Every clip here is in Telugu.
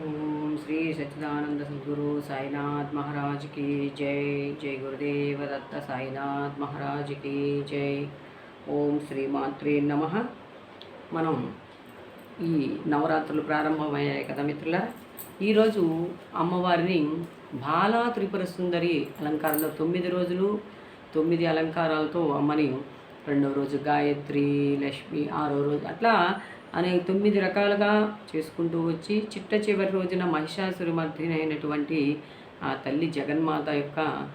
ఓం శ్రీ సచ్చిదానంద సద్గురు సాయినాథ్ మహారాజ్కి జై. జై గురుదేవ దత్త సాయినాథ్ మహారాజ్కి జై. ఓం శ్రీ మాత్రే నమ. మనం ఈ నవరాత్రులు ప్రారంభమయ్యాయి కదా మిత్రుల ఈరోజు అమ్మవారిని బాలా త్రిపుర సుందరి అలంకారంలో తొమ్మిది రోజులు తొమ్మిది అలంకారాలతో అమ్మని రెండో రోజు గాయత్రి లక్ష్మి ఆరో రోజు అట్లా అనే తొమ్మిది రకాలుగా చేసుకుంటూ వచ్చి చిట్ట చివరి రోజున మహిషాసురి అయినటువంటి ఆ తల్లి జగన్మాత యొక్క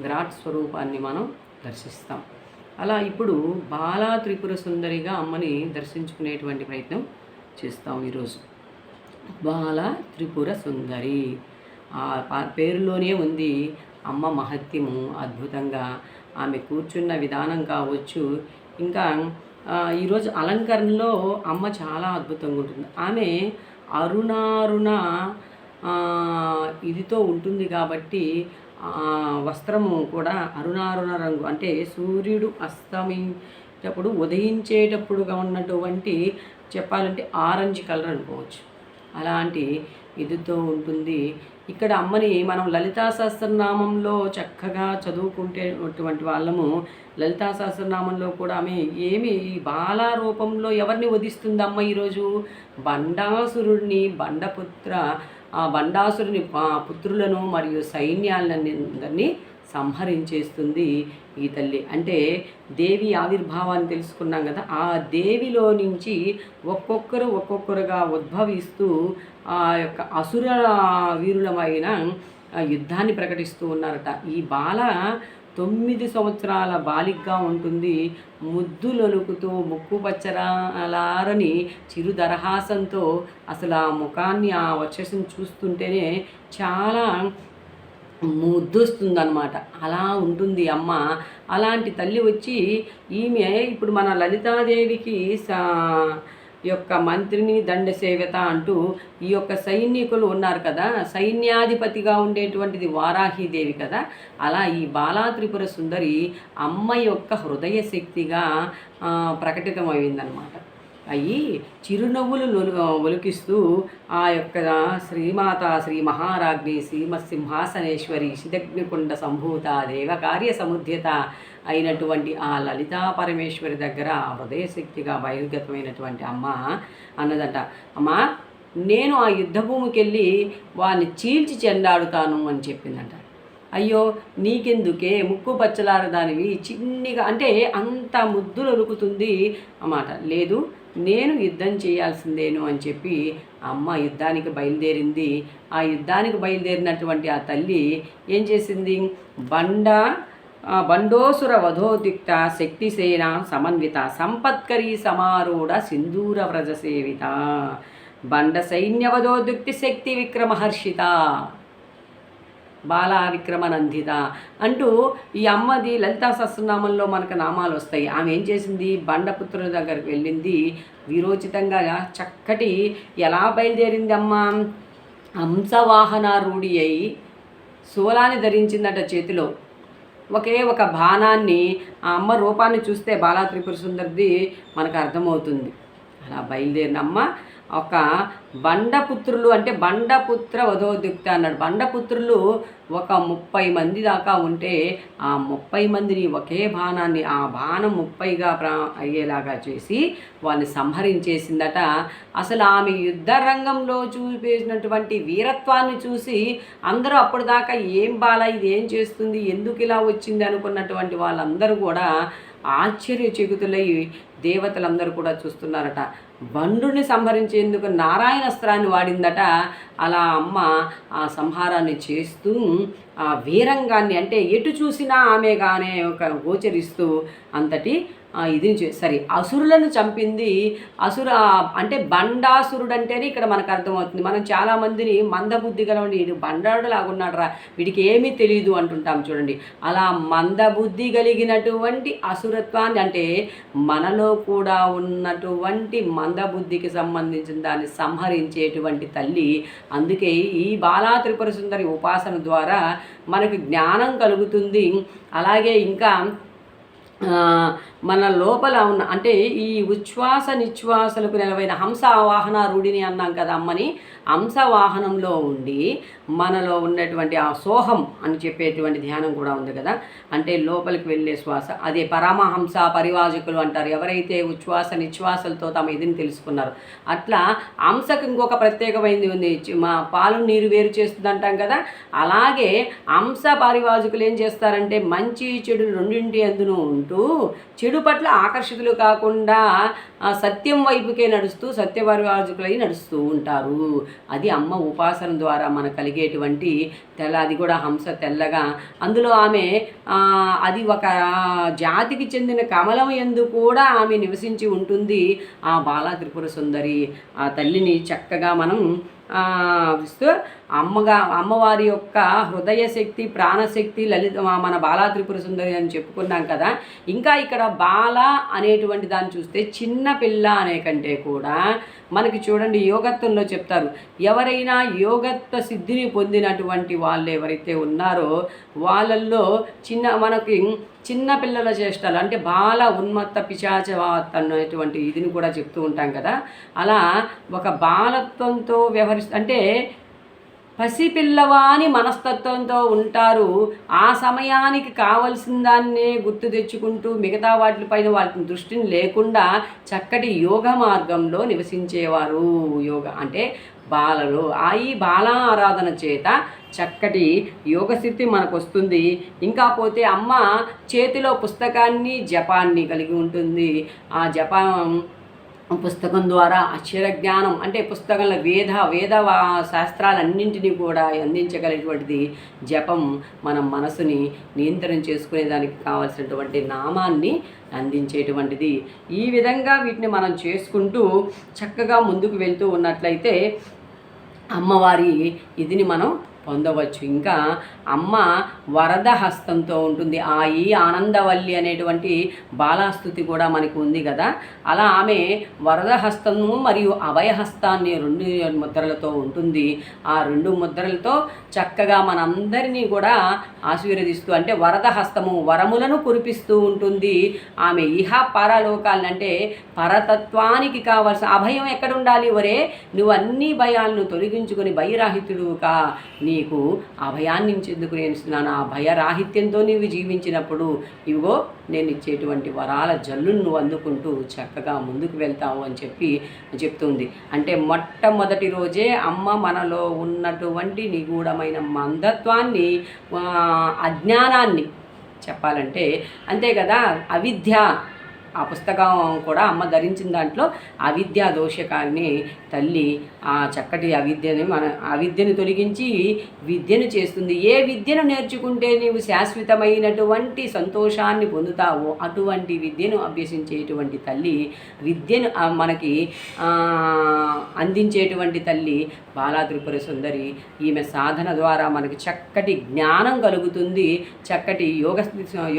విరాట్ స్వరూపాన్ని మనం దర్శిస్తాం. అలా ఇప్పుడు బాలా త్రిపుర సుందరిగా అమ్మని దర్శించుకునేటువంటి ప్రయత్నం చేస్తాం ఈరోజు. బాల త్రిపుర సుందరి. ఆ పా- పేరులోనే ఉంది అమ్మ మహత్యము అద్భుతంగా ఆమె కూర్చున్న విధానం కావచ్చు. ఇంకా ఈరోజు అలంకరణలో అమ్మ చాలా అద్భుతంగా ఉంటుంది. ఆమె అరుణారుణ ఇదితో ఉంటుంది కాబట్టి వస్త్రము కూడా అరుణారుణ రంగు. అంటే సూర్యుడు అస్తమించేటప్పుడు ఉదయించేటప్పుడుగా ఉన్నటువంటి చెప్పాలంటే ఆరెంజ్ కలర్ అనుకోవచ్చు. అలాంటి ఇదితో ఉంటుంది. ఇక్కడ అమ్మని మనం లలితా సహస్రనామంలో చక్కగా చదువుకుంటేటువంటి వాళ్ళము. లలితా సహస్రనామంలో కూడా ఆమె ఏమి ఈ రూపంలో ఎవరిని వధిస్తుంది అమ్మ ఈరోజు? బండాసురుడిని బండపుత్ర ఆ బండాసురుని పుత్రులను మరియు సైన్యాలన్నీ సంహరించేస్తుంది ఈ తల్లి. అంటే దేవి ఆవిర్భావాన్ని తెలుసుకున్నాం కదా ఆ దేవిలో నుంచి ఒక్కొక్కరు ఒక్కొక్కరుగా ఉద్భవిస్తూ ఆ యొక్క అసుర వీరులమైన యుద్ధాన్ని ప్రకటిస్తూ ఉన్నారట. ఈ బాల తొమ్మిది సంవత్సరాల బాలికగా ఉంటుంది. ముద్దులొలుకుతూ ముక్కు పచ్చరాలారని చిరు దరహాసంతో అసలు ఆ ముఖాన్ని ఆ వచ్చేసిన చూస్తుంటేనే చాలా ముద్దొస్తుందన్నమాట. అలా ఉంటుంది అమ్మ. అలాంటి తల్లి వచ్చి ఈమె ఇప్పుడు మన లలితాదేవికి సా యొక్క మంత్రిని దండ సేవత అంటూ ఈ యొక్క సైనికులు ఉన్నారు కదా సైన్యాధిపతిగా ఉండేటువంటిది వారాహీదేవి కదా. అలా ఈ బాలాత్రిపుర సుందరి అమ్మ యొక్క హృదయ శక్తిగా ప్రకటితమైందనమాట అయ్యి చిరునవ్వులు ఒలికిస్తూ ఆ యొక్క శ్రీమాత శ్రీ మహారాజ్ఞి శ్రీమసింహాసనేశ్వరి శిదగ్నికుండ సంభూత దేవకార్య సముద్యత అయినటువంటి ఆ లలితా పరమేశ్వరి దగ్గర హృదయశక్తిగా బహిర్గతమైనటువంటి అమ్మ అన్నదంట. అమ్మా నేను ఆ యుద్ధభూమికి వెళ్ళి వాడిని చీల్చి చెండాడుతాను అని చెప్పిందంట. అయ్యో నీకెందుకే? ముక్కు పచ్చలార దానివి చిన్నిగా అంటే అంత ముద్దులు ఒలుకుతుంది అన్నమాట. లేదు నేను యుద్ధం చేయాల్సిందేను అని చెప్పి అమ్మ యుద్ధానికి బయలుదేరింది. ఆ యుద్ధానికి బయలుదేరినటువంటి ఆ తల్లి ఏం చేసింది? బండ బండోసుర వధోదిక్త శక్తిసేన సమన్విత సంపత్కరీ సమారూఢ సింధూర వ్రజ సేవిత బండ సైన్యవధోదుక్తి శక్తి విక్రమహర్షిత. బాలా విక్రమనందిత అంటూ ఈ అమ్మది లలితా సహస్రనామంలో మనకు నామాలు వస్తాయి. ఆమె ఏం చేసింది? బండపుత్రుల దగ్గరికి వెళ్ళింది. విరోచితంగా చక్కటి ఎలా బయలుదేరింది అమ్మ? హంసవాహనారూఢి అయి శూలాన్ని ధరించిందట చేతిలో. ఒకే ఒక బాణాన్ని ఆ అమ్మ రూపాన్ని చూస్తే బాలా త్రిపుర సుందరిది మనకు అర్థమవుతుంది. అలా బయలుదేరిన అమ్మ. ఒక బండపుత్రులు అంటే బండపుత్ర వధోద్యుక్త అన్నాడు. బండపుత్రులు ఒక ముప్పై మంది దాకా ఉంటే ఆ ముప్పై మందిని ఒకే బాణాన్ని ఆ బాణం ముప్పైగా ప్రా అయ్యేలాగా చేసి వాళ్ళని సంహరించేసిందట. అసలు ఆమె యుద్ధ రంగంలో చూపేసినటువంటి వీరత్వాన్ని చూసి అందరూ అప్పటిదాకా ఏం బాల ఇది ఏం చేస్తుంది? ఎందుకు ఇలా వచ్చింది అనుకున్నటువంటి వాళ్ళందరూ కూడా ఆశ్చర్యచకితులై దేవతలందరూ కూడా చూస్తున్నారట. బండుని సంహరించేందుకు నారాయణస్త్రాన్ని వాడిందట. అలా అమ్మ ఆ సంహారాన్ని చేస్తూ ఆ వీరంగాన్ని అంటే ఎటు చూసినా ఆమెగానే ఒక గోచరిస్తూ అంతటి ఇది చే- సరే అసురులను చంపింది అసుర అంటే బండాసురుడు అంటేనే ఇక్కడ మనకు అర్థమవుతుంది. మనం చాలామందిని మందబుద్ధి గలవాడి వీడు బండాడు లాగున్నాడు రా వీడికి ఏమీ తెలియదు అంటుంటాం చూడండి. అలా మందబుద్ధి కలిగినటువంటి అసురత్వాన్ని అంటే మనలో కూడా ఉన్నటువంటి మందబుద్ధికి సంబంధించిన దాన్ని సంహరించేటువంటి తల్లి. అందుకే ఈ బాలా త్రిపుర సుందరి ఉపాసన ద్వారా మనకు జ్ఞానం కలుగుతుంది. అలాగే ఇంకా మన లోపల ఉన్న అంటే ఈ ఉచ్ఛ్వాస నిశ్వాసలకు నిలవైన హంస వాహన రూఢిని అన్నాం కదా అమ్మని. హంస వాహనంలో ఉండి మనలో ఉన్నటువంటి ఆ సోహం అని చెప్పేటువంటి ధ్యానం కూడా ఉంది కదా. అంటే లోపలికి వెళ్ళే శ్వాస. అదే పరమహంస పరివాజకులు అంటారు. ఎవరైతే ఉచ్ఛ్వాస నిశ్వాసలతో తమ ఇదిని తెలుసుకున్నారు. అట్లా హంసకు ఇంకొక ప్రత్యేకమైనది ఉంది. మా పాలు నీరు వేరు చేస్తుంది అంటాం కదా. అలాగే హంస పరివాజకులు ఏం చేస్తారంటే మంచి చెడు రెండింటి అందును ఉంటూ చెడు పట్ల ఆకర్షితులు కాకుండా సత్యం వైపుకే నడుస్తూ సత్యపరివాజకులై నడుస్తూ ఉంటారు. అది అమ్మ ఉపాసన ద్వారా మనకు కలిగేటువంటి తెల్ల అది కూడా హంస తెల్లగా. అందులో ఆమె అది ఒక జాతికి చెందిన కమలం ఎందు కూడా ఆమె నివసించి ఉంటుంది. ఆ బాలా త్రిపుర సుందరి ఆ తల్లిని చక్కగా మనం విస్తూ ఇస్తూ అమ్మగా అమ్మవారి యొక్క హృదయ శక్తి ప్రాణశక్తి లలిత మన బాలా త్రిపుర సుందరి అని చెప్పుకున్నాం కదా. ఇంకా ఇక్కడ బాల అనేటువంటి దాన్ని చూస్తే చిన్న పిల్ల అనే కంటే కూడా మనకి చూడండి యోగత్వంలో చెప్తారు. ఎవరైనా యోగత్వ సిద్ధిని పొందినటువంటి వాళ్ళు ఎవరైతే ఉన్నారో వాళ్ళల్లో చిన్న మనకి చిన్న పిల్లల చేష్టలు అంటే బాల ఉన్మత్త పిశాచవాత్ అనేటువంటి ఇదిని కూడా చెప్తూ ఉంటాం కదా. అలా ఒక బాలత్వంతో వ్యవహరిస్తూ అంటే పసిపిల్లవాని మనస్తత్వంతో ఉంటారు. ఆ సమయానికి కావలసిన దాన్నే గుర్తు తెచ్చుకుంటూ మిగతా వాటిపైన వాటి దృష్టిని లేకుండా చక్కటి యోగ మార్గంలో నివసించేవారు. యోగ అంటే బాలలు. ఆ ఈ బాల ఆరాధన చేత చక్కటి యోగస్థితి మనకు వస్తుంది ఇంకా పోతే అమ్మ చేతిలో పుస్తకాన్ని జపాన్ని కలిగి ఉంటుంది. ఆ జపం పుస్తకం ద్వారా అక్షర జ్ఞానం అంటే పుస్తకంలో వేద వేద శాస్త్రాలన్నింటినీ కూడా అందించగలిగినటువంటిది జపం. మన మనసుని నియంత్రణ చేసుకునేదానికి కావాల్సినటువంటి నామాన్ని అందించేటువంటిది. ఈ విధంగా వీటిని మనం చేసుకుంటూ చక్కగా ముందుకు వెళ్తూ ఉన్నట్లయితే అమ్మవారి ఇదిని మనం పొందవచ్చు. ఇంకా అమ్మ వరద హస్తంతో ఉంటుంది. ఆ ఈ ఆనందవల్లి అనేటువంటి బాలాస్తుతి కూడా మనకు ఉంది కదా. అలా ఆమె వరద హస్తము మరియు అభయహస్తాన్ని రెండు ముద్రలతో ఉంటుంది. ఆ రెండు ముద్రలతో చక్కగా మనందరినీ కూడా ఆశీర్వదిస్తూ అంటే వరద హస్తము వరములను కురిపిస్తూ ఉంటుంది. ఆమె ఇహ పరలోకాలను అంటే పరతత్వానికి కావాల్సిన అభయం ఎక్కడ ఉండాలి ఒరే నువ్వు అన్ని భయాలను తొలగించుకొని భయరాహితుడు కా నీ భయాన్ని ఇచ్చేందుకు నేను ఇస్తున్నాను ఆ భయరాహిత్యంతో నీవు జీవించినప్పుడు ఇవిగో నేను ఇచ్చేటువంటి వరాల జల్లును నువ్వు అందుకుంటూ చక్కగా ముందుకు వెళ్తావు అని చెప్పి చెప్తుంది. అంటే మొట్టమొదటి రోజే అమ్మ మనలో ఉన్నటువంటి నిగూఢమైన మందత్వాన్ని అజ్ఞానాన్ని చెప్పాలంటే అంతే కదా అవిద్య ఆ పుస్తకం కూడా అమ్మ ధరించిన దాంట్లో అవిద్యా దోషకాన్ని తల్లి ఆ చక్కటి అవిద్యని మన అవిద్యను తొలగించి విద్యను చేస్తుంది. ఏ విద్యను నేర్చుకుంటే నీవు శాశ్వతమైనటువంటి సంతోషాన్ని పొందుతావో అటువంటి విద్యను అభ్యసించేటువంటి తల్లి విద్యను మనకి అందించేటువంటి తల్లి బాలాత్రిపుర సుందరి. ఈమె సాధన ద్వారా మనకి చక్కటి జ్ఞానం కలుగుతుంది. చక్కటి యోగ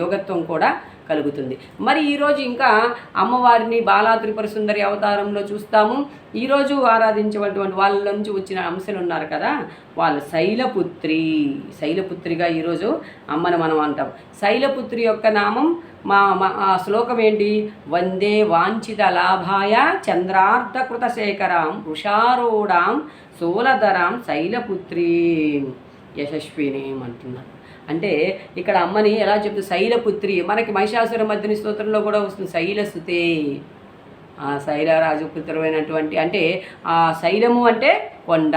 యోగత్వం కూడా కలుగుతుంది. మరి ఈరోజు ఇంకా అమ్మవారిని బాలా త్రిపుర సుందరి అవతారంలో చూస్తాము. ఈరోజు ఆరాధించేటువంటి వాళ్ళ నుంచి వచ్చిన అంశాలు ఉన్నారు కదా వాళ్ళు శైలపుత్రి. శైలపుత్రిగా ఈరోజు అమ్మని మనం అంటాం. శైలపుత్రి యొక్క నామం మా మా ఆ శ్లోకం ఏంటి? వందే వాంఛిత లాభాయ చంద్రార్థకృత శేఖరాం వృషారూఢాం శూలధరాం శైలపుత్రి. యశస్విని అంటున్నారు అంటే ఇక్కడ అమ్మని ఎలా చెప్తూ శైలపుత్రి మనకి మహిషాసుర మధ్యని స్తోత్రంలో కూడా వస్తుంది శైలసుతే. ఆ శైలరాజు పుత్రమైనటువంటి అంటే ఆ శైలము అంటే కొండ.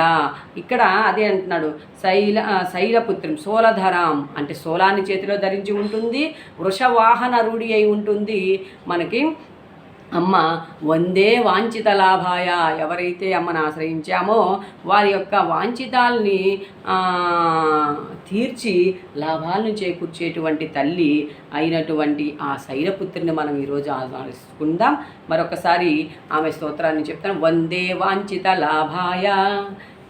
ఇక్కడ అదే అంటున్నాడు శైల శైలపుత్రం సోలధరాం అంటే సోలాన్ని చేతిలో ధరించి ఉంటుంది వృషవాహన రూఢి అయి ఉంటుంది మనకి అమ్మ వందే వాంఛిత లాభాయ. ఎవరైతే అమ్మను ఆశ్రయించామో వారి యొక్క వాంఛితాల్ని తీర్చి లాభాలను చేకూర్చేటువంటి తల్లి అయినటువంటి ఆ శైలపుత్రిని మనం ఈరోజు ఆరాధించుకుందాం మరొకసారి ఆమె స్తోత్రాన్ని చెప్తాను. వందే వాంఛిత లాభాయ.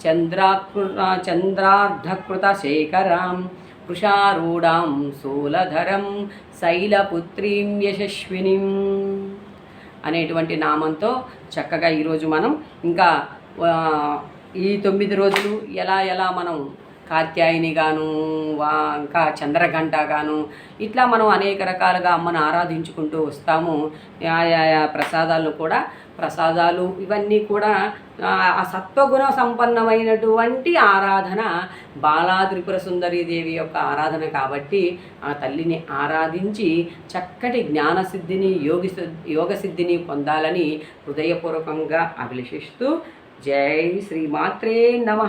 చంద్రాకృత చంద్రార్ధకృత శేఖరాం వృషారూఢాం శూలధరం శైలపుత్రీం యశస్వినిం. అనేటువంటి నామంతో చక్కగా ఈరోజు మనం ఇంకా ఈ తొమ్మిది రోజులు ఎలా ఎలా మనం కాత్యాయిని గాను వా ఇంకా చంద్రగంట గాను ఇట్లా మనం అనేక రకాలుగా అమ్మను ఆరాధించుకుంటూ వస్తాము. ఆయా ప్రసాదాలను కూడా ప్రసాదాలు ఇవన్నీ కూడా ఆ సత్వగుణ సంపన్నమైనటువంటి ఆరాధన బాలా త్రిపుర దేవి యొక్క ఆరాధన కాబట్టి ఆ తల్లిని ఆరాధించి చక్కటి జ్ఞానసిద్ధిని యోగి యోగసిద్ధిని పొందాలని హృదయపూర్వకంగా అభిలషిస్తూ జై శ్రీమాత్రే నమ.